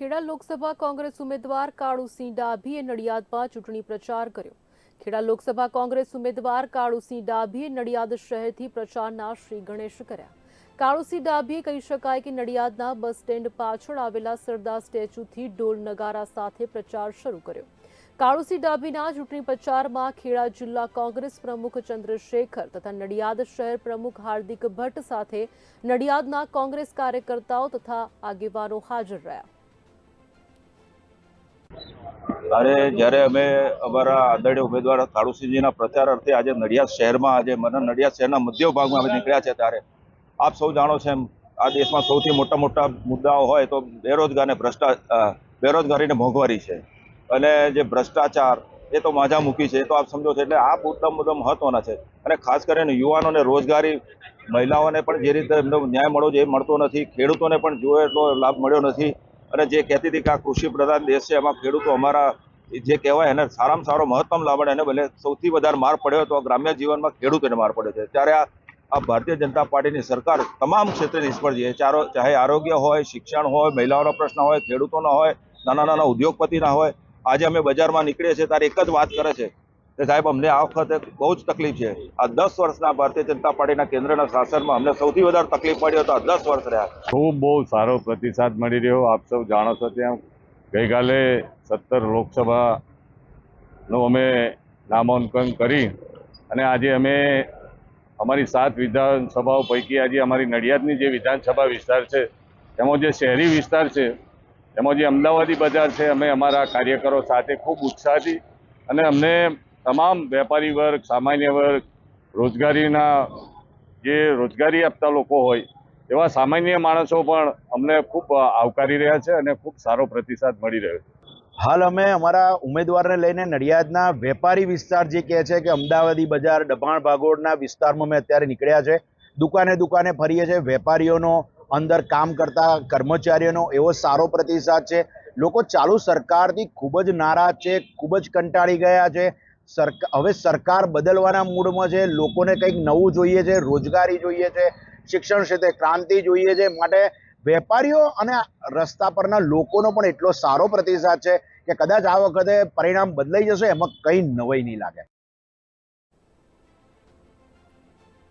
ખેડા લોકસભા કોંગ્રેસ ઉમેદવાર કાળુસિંહ ડાભીએ નડિયાદમાં ચૂંટણી પ્રચાર કર્યો. ખેડા લોકસભા કોંગ્રેસ ઉમેદવાર કાળુસિંહ ડાભીએ નડિયાદ શહેરથી પ્રચારના શ્રી ગણેશ કર્યા. કાળુસિંહ ડાભીએ કહી શકાય કે નડિયાદના બસ સ્ટેન્ડ પાછળ આવેલા સરદાર સ્ટેચ્યુથી ઢોલ નગારા સાથે પ્રચાર શરૂ કર્યો. કાળુસિંહ ડાભીના ચૂંટણી પ્રચારમાં ખેડા જિલ્લા કોંગ્રેસ પ્રમુખ ચંદ્રશેખર તથા નડિયાદ શહેર પ્રમુખ હાર્દિક ભટ્ટ સાથે નડિયાદના કોંગ્રેસ કાર્યકર્તાઓ તથા આગેવાનો હાજર રહ્યા. અરે, જ્યારે અમે અમારા આદરણીય ઉમેદવાર કાળુસિંહજીના પ્રચાર અર્થે આજે નડિયાદ શહેરમાં, આજે મને નડિયાદ શહેરના મધ્ય ભાગમાં અમે નીકળ્યા છે ત્યારે. આપ સૌ જાણો છો એમ, આ દેશમાં સૌથી મોટા મોટા મુદ્દાઓ હોય તો બેરોજગારને ભ્રષ્ટા બેરોજગારીને મોંઘવારી છે. અને જે ભ્રષ્ટાચાર, એ તો માજા મૂકી છે, એ તો આપ સમજો છો. એટલે આ મુદ્દા મુદ્દા મહત્વના છે. અને ખાસ કરીને યુવાનોને રોજગારી, મહિલાઓને પણ જે રીતે એમનો ન્યાય મળવો જોઈએ, એ મળતો નથી. ખેડૂતોને પણ જોયો એટલો લાભ મળ્યો નથી. અને જે કહેતી હતી કે આ કૃષિ પ્રધાન દેશ છે, એમાં ખેડૂતો અમારા જે કહેવાય એને સારામાં સારો મહત્તમ લાભ એને ભલે સૌથી વધારે માર પડ્યો તો ગ્રામ્ય જીવનમાં ખેડૂતોને માર પડ્યો છે. ત્યારે આ આ ભારતીય જનતા પાર્ટીની સરકાર તમામ ક્ષેત્રે નિષ્ફળ છે. ચારો, ચાહે આરોગ્ય હોય, શિક્ષણ હોય, મહિલાઓનો પ્રશ્ન હોય, ખેડૂતોનો હોય, નાના નાના ઉદ્યોગપતિના હોય, આજે અમે બજારમાં નીકળીએ છીએ, ત્યારે એક જ વાત કરે છે. કે સાહેબ, અમને આ વખતે બહુ જ તકલીફ છે. આ દસ વર્ષના ભારતીય જનતા પાર્ટીના કેન્દ્રના શાસનમાં અમને સૌથી વધારે તકલીફ પડી હતો આ દસ વર્ષ રહ્યા. ખૂબ બહુ સારો પ્રતિસાદ મળી રહ્યો. આપ સૌ જાણો છો ત્યાં ગઈકાલે સત્તર લોકસભાનું અમે નામાંકન કરી અને આજે અમે અમારી સાત વિધાનસભાઓ પૈકી આજે અમારી નડિયાદની જે વિધાનસભા વિસ્તાર છે તેમાં જે શહેરી વિસ્તાર છે, એમાં જે અમદાવાદી બજાર છે, અમે અમારા કાર્યકરો સાથે ખૂબ ઉત્સાહથી અને અમને તમામ વેપારી વર્ગ, સામાન્ય વર્ગ, રોજગારીના જે રોજગારી આપતા લોકો હોય, એવા સામાન્ય માણસો પણ અમને ખૂબ આવકારી રહ્યા છે અને ખૂબ સારો પ્રતિસાદ મળી રહ્યો છે. હાલ અમે અમારા ઉમેદવારને લઈને નડિયાદના વેપારી વિસ્તાર જે કહે છે કે અમદાવાદી બજાર ડભાણ ભાગોળના વિસ્તારમાં અમે અત્યારે નીકળ્યા છે. દુકાને દુકાને ફરીએ છીએ. વેપારીઓનો અંદર કામ કરતા કર્મચારીઓનો એવો સારો પ્રતિસાદ છે. લોકો ચાલુ સરકારથી ખૂબ જ નારાજ છે, ખૂબ જ કંટાળી ગયા છે. સરકાર હવે સરકાર બદલવાના મૂડમાં છે, લોકોને કંઈક નવું જોઈએ છે, રોજગારી જોઈએ છે, શિક્ષણ ક્ષેત્રે ક્રાંતિ જોઈએ છે માટે વેપારીઓ અને રસ્તા પરના લોકોનો પણ એટલો સારો પ્રતિસાદ છે કે કદાચ આ વખતે પરિણામ બદલાઈ જશે, એમાં કંઈ નવાઈ નહીં લાગે.